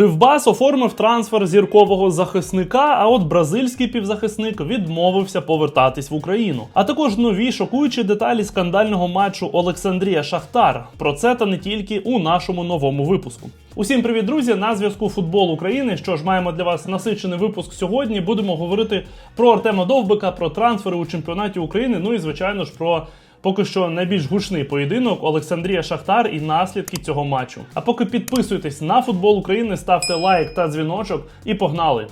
Кривбас оформив трансфер зіркового захисника, а от бразильський півзахисник відмовився повертатись в Україну. А також нові шокуючі деталі скандального матчу Олександрія Шахтар. Про це та не тільки у нашому новому випуску. Усім привіт, друзі! На зв'язку Футбол України. Що ж, маємо для вас насичений випуск сьогодні. Будемо говорити про Артема Довбика, про трансфери у чемпіонаті України. Ну і звичайно ж про поки що найбільш гучний поєдинок Олександрія Шахтар і наслідки цього матчу. А поки підписуйтесь на футбол України, ставте лайк та дзвіночок і погнали!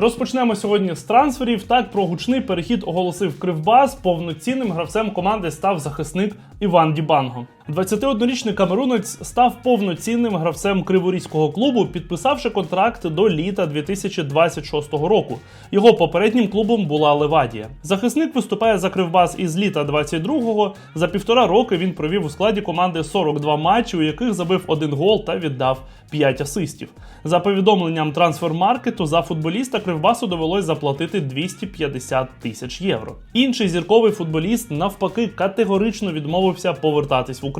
Розпочнемо сьогодні з трансферів. Так про гучний перехід оголосив Кривбас. Повноцінним гравцем команди став захисник Іван Дібанго. 21-річний камерунець став повноцінним гравцем криворізького клубу, підписавши контракт до літа 2026 року. Його попереднім клубом була Левадія. Захисник виступає за Кривбас із літа 22-го. За півтора роки він провів у складі команди 42 матчі, у яких забив один гол та віддав 5 асистів. За повідомленням трансфермаркету, за футболіста Кривбасу довелось заплатити 250 тисяч євро. Інший зірковий футболіст навпаки категорично відмовився повертатись в Україну.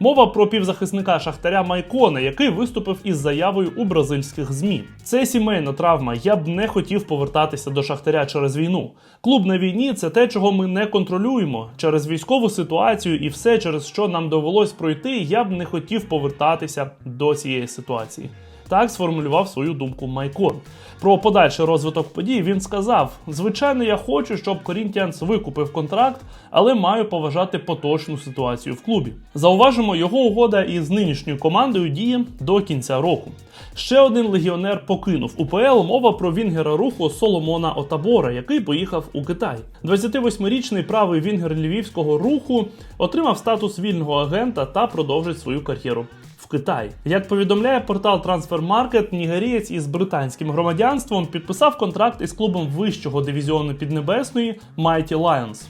Мова про півзахисника Шахтаря Майкона, який виступив із заявою у бразильських змі. Це сімейна травма. Я б не хотів повертатися до Шахтаря через війну. Клуб на війні це те, чого ми не контролюємо. Через військову ситуацію і все, через що нам довелось пройти, я б не хотів повертатися до цієї ситуації. Так сформулював свою думку Майкон. Про подальший розвиток подій він сказав: звичайно, я хочу, щоб Корінтіанс викупив контракт, але маю поважати поточну ситуацію в клубі. Зауважимо, його угода із нинішньою командою діє до кінця року. Ще один легіонер покинув УПЛ. Мова про вінгера руху Соломона Отабора, який поїхав у Китай. 28-річний правий вінгер львівського руху отримав статус вільного агента та продовжить свою кар'єру Китай. Як повідомляє портал Transfermarkt, нігерієць із британським громадянством підписав контракт із клубом вищого дивізіону Піднебесної Mighty Lions.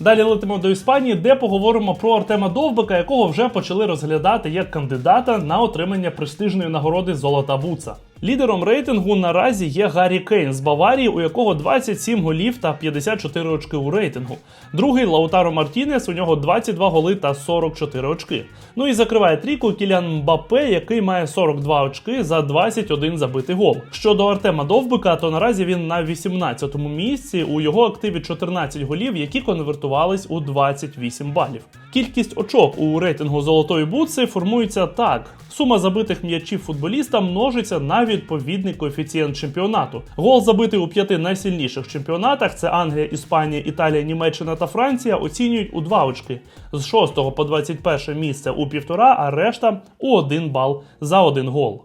Далі летимо до Іспанії, де поговоримо про Артема Довбика, якого вже почали розглядати як кандидата на отримання престижної нагороди Золота Буца. Лідером рейтингу наразі є Гаррі Кейн з Баварії, у якого 27 голів та 54 очки у рейтингу. Другий Лаутаро Мартінес, у нього 22 голи та 44 очки. Ну і закриває трійку Кілян Мбапе, який має 42 очки за 21 забитий гол. Щодо Артема Довбика, то наразі він на 18-му місці. У його активі 14 голів, які конвертувались у 28 балів. Кількість очок у рейтингу золотої бутси формується так: сума забитих м'ячів футболіста множиться на відповідний коефіцієнт чемпіонату. Гол забитий у п'яти найсильніших чемпіонатах: це Англія, Іспанія, Італія, Німеччина та Франція. Оцінюють у два очки з 6 по 21 місце у півтора, а решта у один бал за один гол.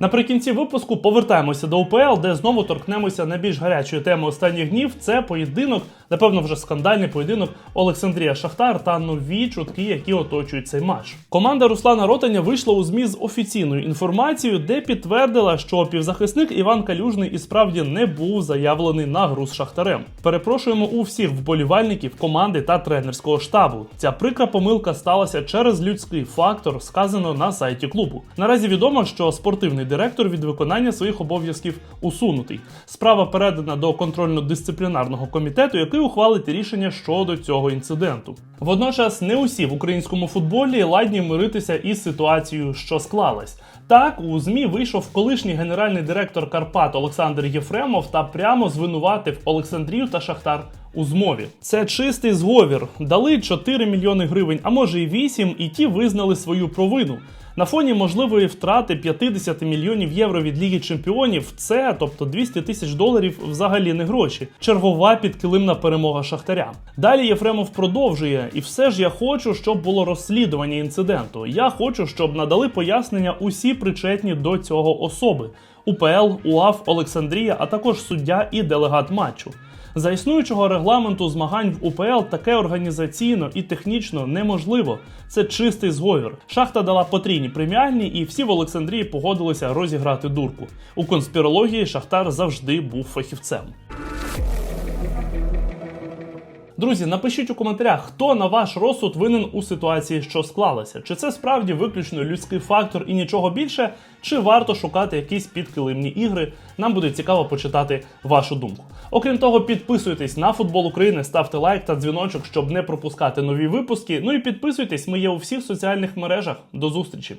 Наприкінці випуску повертаємося до УПЛ, де знову торкнемося найбільш гарячої теми останніх днів. Це поєдинок, напевно, вже скандальний поєдинок Олександрія Шахтар та нові чутки, які оточують цей матч. Команда Руслана Ротаня вийшла у змі з офіційною інформацією, де підтвердила, що півзахисник Іван Калюжний і справді не був заявлений на гру з Шахтарем. Перепрошуємо у всіх вболівальників команди та тренерського штабу. Ця прикра помилка сталася через людський фактор, сказано на сайті клубу. Наразі відомо, що спортивний директор від виконання своїх обов'язків усунутий. Справа передана до контрольно-дисциплінарного комітету, який ухвалить рішення щодо цього інциденту. Водночас не усі в українському футболі ладні миритися із ситуацією, що склалась. Так, у ЗМІ вийшов колишній генеральний директор Карпат Олександр Єфремов та прямо звинуватив Олександрію та Шахтар у змові. Це чистий зговір. Дали 4 мільйони гривень, а може й 8, і ті визнали свою провину. На фоні можливої втрати 50 мільйонів євро від Ліги Чемпіонів, це, тобто 200 тисяч доларів, взагалі не гроші. Чергова підкилимна перемога Шахтаря. Далі Єфремов продовжує, і все ж я хочу, щоб було розслідування інциденту. Я хочу, щоб надали пояснення усі причетні до цього особи: УПЛ, УАФ, Олександрія, а також суддя і делегат матчу. За існуючого регламенту змагань в УПЛ таке організаційно і технічно неможливо. Це чистий зговір. Шахта дала потрійні преміальні, і всі в Олександрії погодилися розіграти дурку. У конспірології Шахтар завжди був фахівцем. Друзі, напишіть у коментарях, хто на ваш розсуд винен у ситуації, що склалася. Чи це справді виключно людський фактор і нічого більше, чи варто шукати якісь підкилимні ігри? Нам буде цікаво почитати вашу думку. Окрім того, підписуйтесь на футбол України, ставте лайк та дзвіночок, щоб не пропускати нові випуски. Ну і підписуйтесь, ми є у всіх соціальних мережах. До зустрічі!